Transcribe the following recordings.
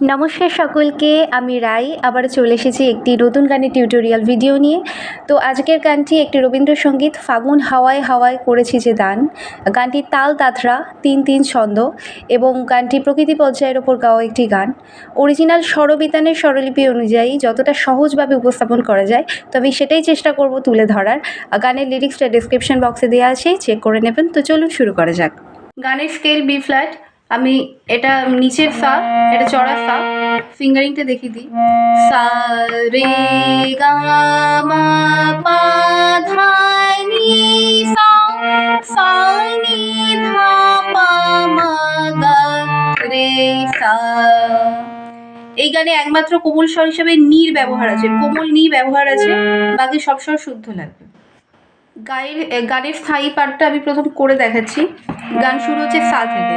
নমস্কার সকলকে, আমি রাই। আবার চলে এসেছি একটি নতুন গানের টিউটোরিয়াল ভিডিও নিয়ে। তো আজকের গানটি একটি রবীন্দ্রসঙ্গীত, ফাগুন হাওয়ায় হাওয়ায় করেছি যে দান। গানটির তাল তাথরা তিন তিন ছন্দ এবং গানটি প্রকৃতি পর্যায়ের ওপর গাওয়া একটি গান। অরিজিনাল স্বরবিতানের স্বরলিপি অনুযায়ী যতটা সহজভাবে উপস্থাপন করা যায় তো আমি সেটাই চেষ্টা করব তুলে ধরার। গানের লিরিক্সটা ডিসক্রিপশন বক্সে দেওয়া আছে চেক করে নেবেন। তো চলুন শুরু করা যাক। গানের স্কেল বি ফ্ল্যাট আমি এটা নিচের সা এটা চড়া সা ফিঙ্গারিংটা দেখিয়ে দিই। সা, রে, গা, মা, পা, ধা, নি, সা সা, নি, ধা, পা, মা, গা, রে, সা। এই গানে একমাত্র কোমল স্বর হিসেবে নীর ব্যবহার আছে। কোমল নি ব্যবহার আছে, বাকি সব স্বর শুদ্ধ লাগবে। গায়ের, গানের স্থায়ী পার্টটা আমি প্রথম করে দেখাচ্ছি। গান শুরু হচ্ছে সা থেকে।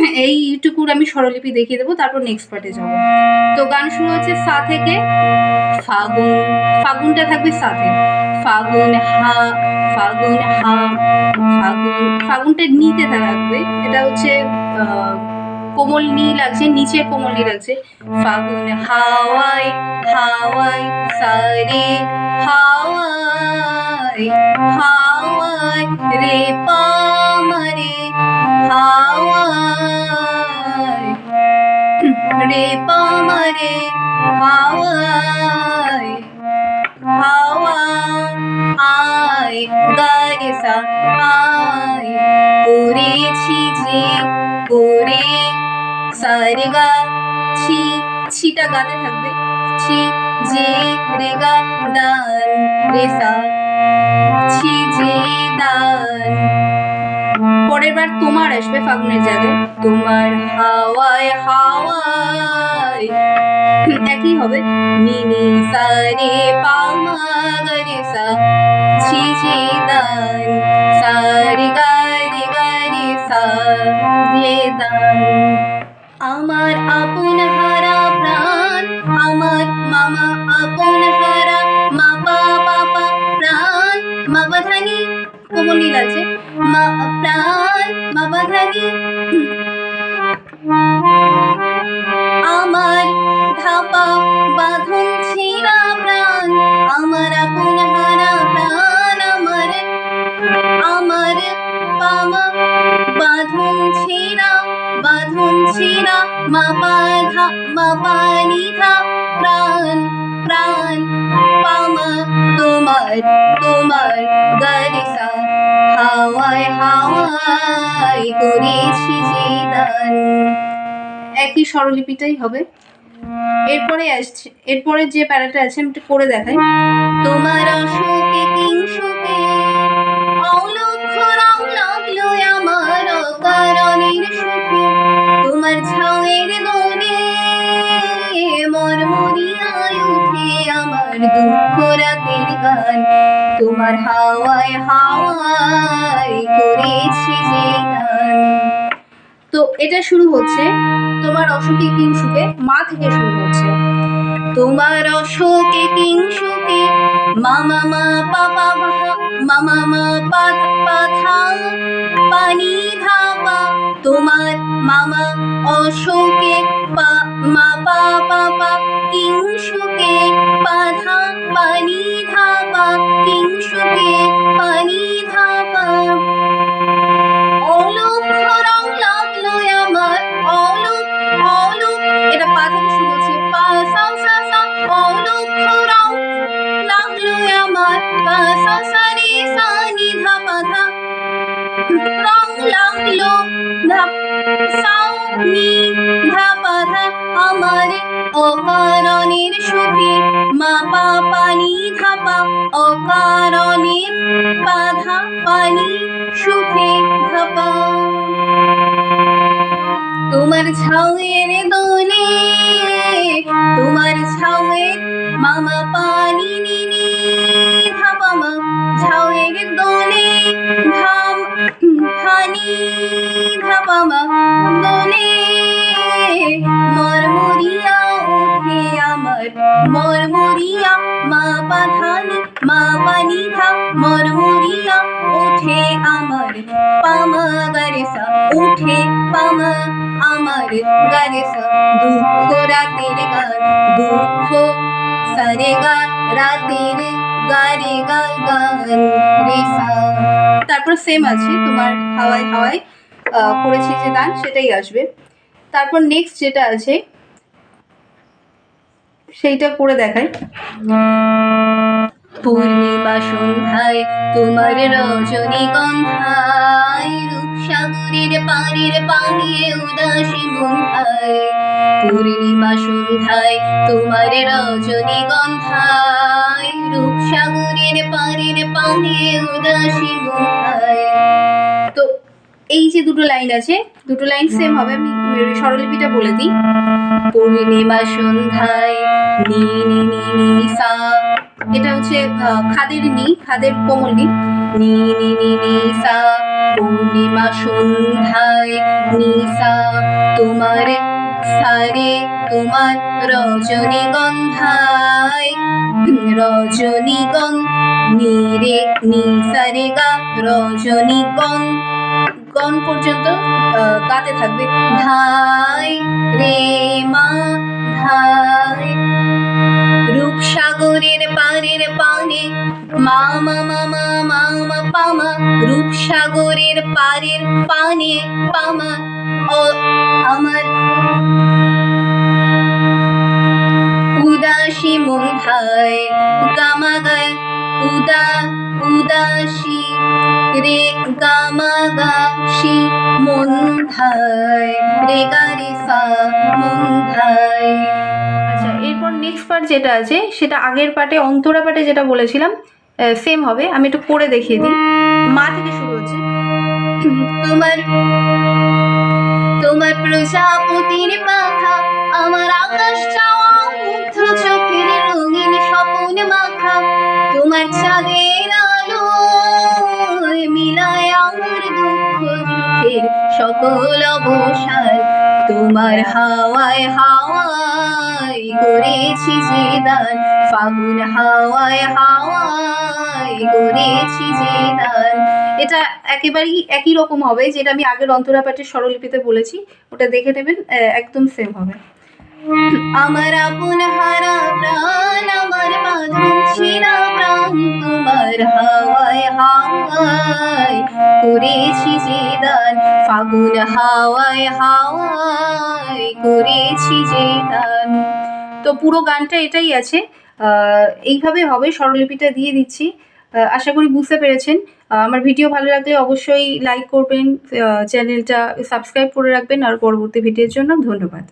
এইটুকুর আমি স্বরলিপি দেখিয়ে দেবো, তারপর নেক্সট পার্টে যাব। তো গান শুরু হচ্ছে সা থেকে। ফাগুন, ফাগুনটা থাকবে সাথে ফাগুন হা ফাগুন হা, ফাগুন, ফাগুনটা নিতে থাকবে। এটা হচ্ছে কোমল নি লাগছে নিচে কোমল নি লাগছে। ফাগুন হাওয়াই হাওয়াই সারে হাওয়াই হাওয়াই হাওয়াই হাওয়া আয় গারে সা আয় করেছি যে করে সারে গা, ছি ছিটা গাতে থাকবে, ছি, যে রে গা দান রে সা পরের বার তোমার আসবে ফাগুনের জায়গায় তোমার হাওয়ায় হাওয়ায়। একই হবে। মিনি সারে পাওয়া রে পা মা সা ছি ছি দান। আমার ধাপা বাঁধন ছিঁড়া প্রাণ, আমার আপন হারা প্রাণ, আমার আমার পামা বাঁধন ছিঁড়া বাঁধন ছিঁড়া, মা বাধা মা পানি প্রাণ প্রাণ পামা তোমার তোমার গারিসা হাওয়ায় হাওয়ায় করেছি একই স্বরলিপিটাই হবে। এরপরে আসছে, এরপরে যে প্যারাটা আছে, আমি করে দেখাই। তোমার অশোকে কিংশোকে অলক্ষ রং লাগল আমার অকারণের সুখে। তোমার ছাউয়ের রাতের গান, তোমার হাওয়ায় হাওয়ায় করেছি যে গান। তো এটা শুরু হচ্ছে, তোমার অশোকে কিংসুকে মা থেকে শুরু হচ্ছে। তোমার অশোকে কিংসুকে মামা, মা, পাপা মামা, মা, পাধা পানি ধাপা তোমার মামা অশোকে মা, পা ধা সা নি ধা পা ধা অকারণের সুখে মা পা পানি ধাপা অকারণের বাধা পানি সুখে ধাপা তোমার ছাউয়ের দোলে তোমার ভ্রমম মনে মর মরিয়া উঠে আমার মর মরিয়া মা পাধানি মা পানিধা মর মরিয়া উঠে আমার পাম গারেসা উঠে পাম আমার গারেসা দুঃখ রাতের গান দুঃখ সারে গা রাতের তারপর সেম আছে তোমার হাওয়ায় আহ, করেছি যে গান সেটাই আসবে। তারপর নেক্সট যেটা আছে সেইটা করে দেখাই। পূর্ণিমা সন্ধ্যায় তোমার রজনী গন্ধায় রূপসাগরের পানির পানিয়ে উদাসী মন্ধায় পূর্ণিমা সন্ধ্যায় তোমার পানিয়ে উদাসী তো এই যে দুটো লাইন আছে, দুটো লাইন সেম হবে, আমি স্বরলিপিটা বলে দিই। পূর্ণিমা সন্ধ্যায় নি নি নি নি, সা, এটা হচ্ছে খাদের নি, খাদের কোমল নি। নি নি নি নি, সা পূর্ণিমা সন্ধ্যায় নি, সা, তোমার সারে তোমার রজনীগন্ধায়। রজনীগন নি রে নি সারে গা রজনীগন গন পর্যন্ত গাতে থাকবে। ধাই রে মা ধাই রূপসাগরের পানের পানে, মা মা মা মা মা মা পামা রূপসাগরের পারের পানে পামা ও আমার উদাসী মন্ধায় গামা গায় উদা উদাসী রে গামা গাশি মন্ধায় রে গা রে সা মন্ধায় আচ্ছা এরপর নেক্সট পার্ট যেটা আছে সেটা আগের পার্টে অন্তরা পার্টে যেটা বলেছিলাম সেম হবে আমি একটু করে দেখিয়ে দিই। মা থেকে শুরু হচ্ছে। তোমার প্রজাপতির পাখা আমার আকাশ চাওয়া মুগ্ধ চোখের রঙিন স্বপন মাখা তোমার চাঁদের আলো মিলায় আমার দুঃখ সুখের সকল অবসার তোমার হাওয়ায় হাওয়ায় করেছি যে ফাগুন হাওয়ায় হাওয়ায় করেছি যে এটা একেবারেই একই রকম হবে যেটা আমি আগের অন্তরা পাঠের স্বরলিপিতে বলেছি ওটা দেখে নেবেন একদম সেম হবে। আমার আপন হারা প্রাণ আমার বাঁধন ছিনা প্রাণ তোমার হাওয়ায় হাওয়ায় করেছি যে দান ফাগুন হাওয়ায় হাওয়ায় করেছি যে দান। তো পুরো গানটা এটাই আছে আহ, এইভাবে হবে স্বরলিপিটা দিয়ে দিচ্ছি। আশা করি বুঝতে পেরেছেন। আমার ভিডিও ভালো লাগলে অবশ্যই লাইক করবেন চ্যানেলটা সাবস্ক্রাইব করে রাখবেন, আর পরবর্তী ভিডিওর জন্য ধন্যবাদ।